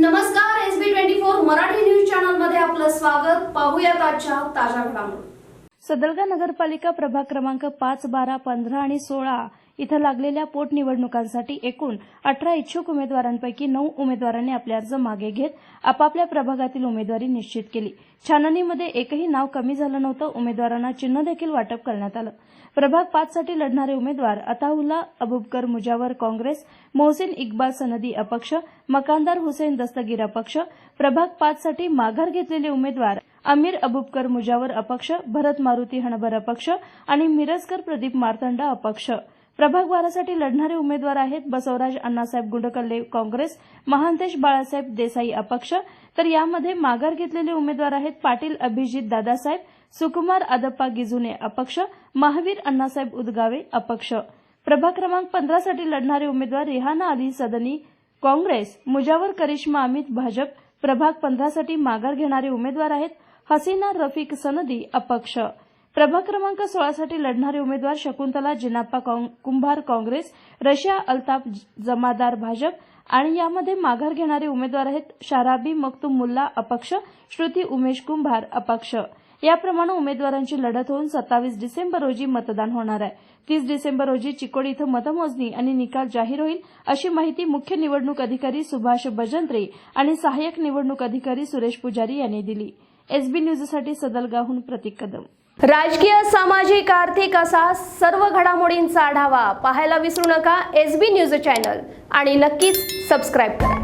नमस्कार S B twenty four Marathi news चॅनलमध्ये आपलं स्वागत. पाहूयात आजच्या ताज्या घडामोडी. सदलगा नगरपालिका प्रभाग क्रमांक पाच बारा पंधरा आणि सोळा इथं लागलेल्या पोटनिवडणुकांसाठी एकूण अठरा इच्छुक उमेदवारांपैकी नऊ उमेदवारांनी आपले अर्ज मागे घेत आपापल्या प्रभागातील उमेदवारी निश्चित केली. छाननीमध्ये एकही नाव कमी झालं नव्हतं उमेदवारांना चिन्ह देखील वाटप करण्यात आलं. प्रभाग पाचसाठी लढणारे उमेदवार अताउल्ला अबुबकर मुजावर काँग्रेस मोहसिन इक्बाल सनदी अपक्ष मकानदार हुसेन दस्तगीर अपक्ष प्रभाग पाचसाठी माघार घेतलेले उमेदवार अमीर अबुबकर मुजावर अपक्ष भरत मारुती हणबर अपक्ष आणि मिरजकर प्रदीप मार्तंड अपक्ष. प्रभाग बारासाठी लढणारे उमेदवार आहेत बसवराज अण्णासाहेब गुंडकल्ले काँग्रेस महांतेश बाळासाहेब देसाई अपक्ष. तर यामध्ये माघार घेतलेले उमेदवार आहेत पाटील अभिजित दादासाहेब सुकुमार आदप्पा गिजुने अपक्ष महावीर अण्णासाहेब उदगावे अपक्ष. प्रभाग क्रमांक पंधरासाठी लढणारे उमेदवार रिहाना अली सदनी काँग्रेस मुजावर करिश्मा अमित भाजप. प्रभाग पंधरासाठी माघार घेणारे उमेदवार आहेत हसीना रफिक सनदी अपक्ष. प्रभाग क्रमांक सोळासाठी लढणारे उमेदवार शकुंतला जिनाप्पा काँग- कुंभार काँग्रेस रशिया अल्ताफ जमादार भाजप आणि यामध्ये माघार घेणारे उमेदवार आहेत शाराबी मक्तुम मुल्ला अपक्ष श्रुती उमेश कुंभार अपक्ष. याप्रमाणे उमेदवारांची लढत होऊन सत्तावीस डिसेंबर रोजी मतदान होणार आहे. तीस डिसेंबर रोजी चिकोडी इथं मतमोजणी आणि निकाल जाहीर होईल अशी माहिती मुख्य निवडणूक अधिकारी सुभाष बजंत्रे आणि सहाय्यक निवडणूक अधिकारी सुरेश पुजारी यांनी दिली. एसबी न्यूजसाठी सदलगाहून प्रतीक कदम. राजकीय सामाजिक आर्थिक असा सर्व घडामोडींचा आढावा पाहायला विसरू नका एस बी न्यूज चॅनल. आणि नक्कीच सबस्क्राईब करा.